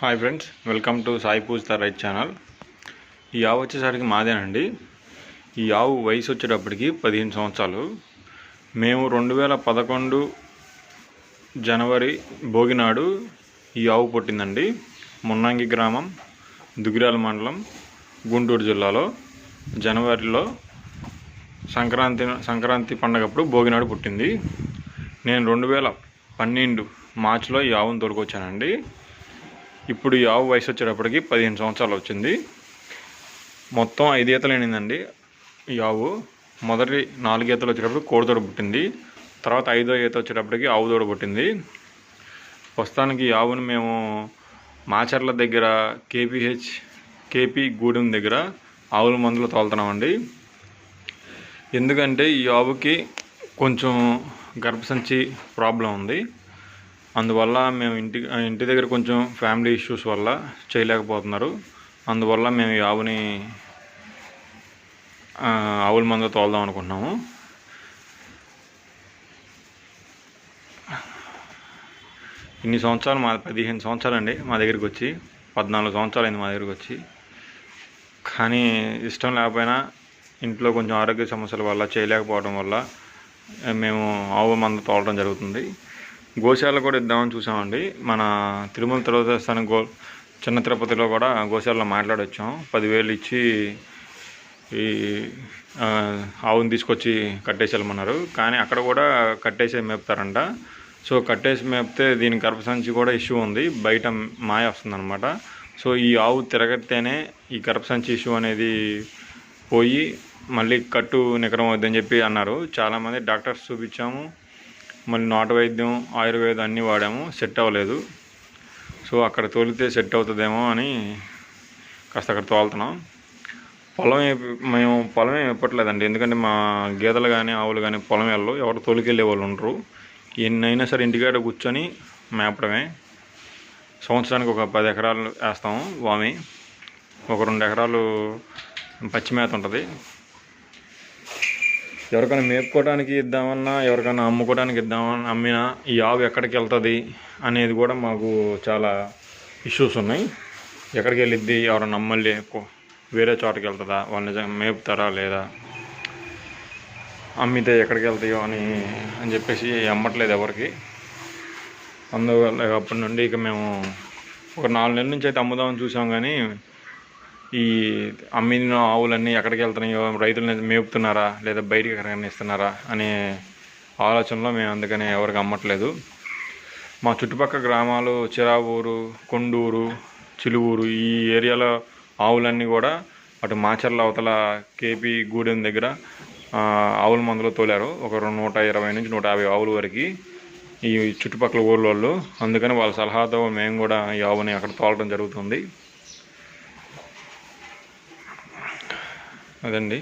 Hi friends welcome to Sai పూజ్ right channel ఈ ఆవు వచ్చేసరికి మాదేనండి. ఈ ఆవు వయసు వచ్చేటప్పటికి పదిహేను సంవత్సరాలు. మేము రెండు వేల పదకొండు జనవరి భోగినాడు ఈ ఆవు పుట్టిందండి. మున్నంగి గ్రామం దుగిరాల మండలం గుంటూరు జిల్లాలో జనవరిలో సంక్రాంతి సంక్రాంతి పండగప్పుడు భోగినాడు పుట్టింది. నేను రెండు వేల పన్నెండు మార్చిలో ఈ ఆవును తోలుకొచ్చానండి. ఇప్పుడు ఈ ఆవు వయసు వచ్చేటప్పటికి పదిహేను సంవత్సరాలు వచ్చింది. మొత్తం ఐదు ఈతలు ఎండిందండి ఈ ఆవు. మొదటి నాలుగు ఈతలు వచ్చేటప్పుడు కోడితోడ పుట్టింది. తర్వాత ఐదో ఈత వచ్చేటప్పటికి ఆవు దూడ పుట్టింది. ప్రస్తుతానికి ఈ ఆవును మేము మాచర్ల దగ్గర కేపీహెచ్ కేపీ గూడెం దగ్గర ఆవుల మందులు తోలుతున్నామండి. ఎందుకంటే ఈ ఆవుకి కొంచెం గర్భసంచి ప్రాబ్లం ఉంది. అందువల్ల మేము ఇంటి ఇంటి దగ్గర కొంచెం ఫ్యామిలీ ఇష్యూస్ వల్ల చేయలేకపోతున్నారు. అందువల్ల మేము ఈ ఆవుని ఆవుల మందు తోలుదాం అనుకుంటున్నాము. ఇన్ని సంవత్సరాలు మా పదిహేను సంవత్సరాలు అండి మా దగ్గరికి వచ్చి పద్నాలుగు సంవత్సరాలు అయింది మా దగ్గరికి వచ్చి. కానీ ఇష్టం లేకపోయినా ఇంట్లో కొంచెం ఆరోగ్య సమస్యల వల్ల చేయలేకపోవడం వల్ల మేము ఆవు మంద తోలడం జరుగుతుంది. గోశాల కూడా ఇద్దామని చూసామండి. మన తిరుమల తిరుపతి స్థానం గో చిన్న తిరుపతిలో కూడా గోశాలలో మాట్లాడొచ్చాం. పదివేలు ఇచ్చి ఈ ఆవుని తీసుకొచ్చి కట్టేసేయమన్నారు. కానీ అక్కడ కూడా కట్టేసి మేపుతారంట. సో కట్టేసి మేపితే దీని గర్భసంచి కూడా ఇష్యూ ఉంది. బయట మాయ వస్తుందన్నమాట. సో ఈ ఆవు తిరగతేనే ఈ గర్భసంచి ఇష్యూ అనేది పోయి మళ్ళీ కట్టు నికరం వద్దని చెప్పి అన్నారు. చాలామంది డాక్టర్స్ చూపించాము. మళ్ళీ నాటు వైద్యం ఆయుర్వేదం అన్నీ వాడాము. సెట్ అవ్వలేదు. సో అక్కడ తోలితే సెట్ అవుతుందేమో అని కాస్త అక్కడ తోలుతున్నాం. పొలం మేము పొలం ఏమి ఇప్పట్లేదండి. ఎందుకంటే మా గేదెలు కానీ ఆవులు కానీ పొలం వెళ్ళరు ఎవరు తోలికెళ్ళే వాళ్ళు ఉండరు. ఎన్నైనా సరే ఇంటికాడ కూర్చొని మేపడమే. సంవత్సరానికి ఒక పది ఎకరాలు వేస్తాము. వామి. ఒక రెండు ఎకరాలు పచ్చి మేత ఉంటుంది. ఎవరికైనా మేపుకోవడానికి ఇద్దామన్నా ఎవరికైనా అమ్ముకోవడానికి ఇద్దామన్నా అమ్మినా ఈ ఆవు ఎక్కడికి వెళ్తుంది అనేది కూడా మాకు చాలా ఇష్యూస్ ఉన్నాయి. ఎక్కడికి వెళ్ళిద్ది ఎవరైనా నమ్మల్ని వేరే చోటకి వెళ్తుందా వాళ్ళు నిజంగా మేపుతారా లేదా అమ్మితే ఎక్కడికి వెళ్తాయో అని అని చెప్పేసి అమ్మట్లేదు ఎవరికి. అందువల్ల అప్పటి నుండి ఇక మేము ఒక నాలుగు నెలల నుంచి అయితే అమ్ముదామని చూసాం కానీ ఈ అమ్మిన ఆవులన్నీ ఎక్కడికి వెళ్తున్నాయో రైతులని మేపుతున్నారా లేదా బయటికి ఎక్కడికైనా ఇస్తున్నారా అనే ఆలోచనలో మేము అందుకని ఎవరికి అమ్మట్లేదు. మా చుట్టుపక్కల గ్రామాలు చిరావూరు కొండూరు చిలువూరు ఈ ఏరియాలో ఆవులన్నీ కూడా అటు మాచర్ల అవతల కేపీ గూడెం దగ్గర ఆవుల మందులో తోలారు. ఒక రెండు నూట ఇరవై నుంచి నూట యాభై ఆవుల వరకు ఈ చుట్టుపక్కల ఊళ్ళ వాళ్ళు అందుకని వాళ్ళ సలహాతో మేము కూడా ఈ ఆవుని అక్కడ తోలడం జరుగుతుంది. అదండి.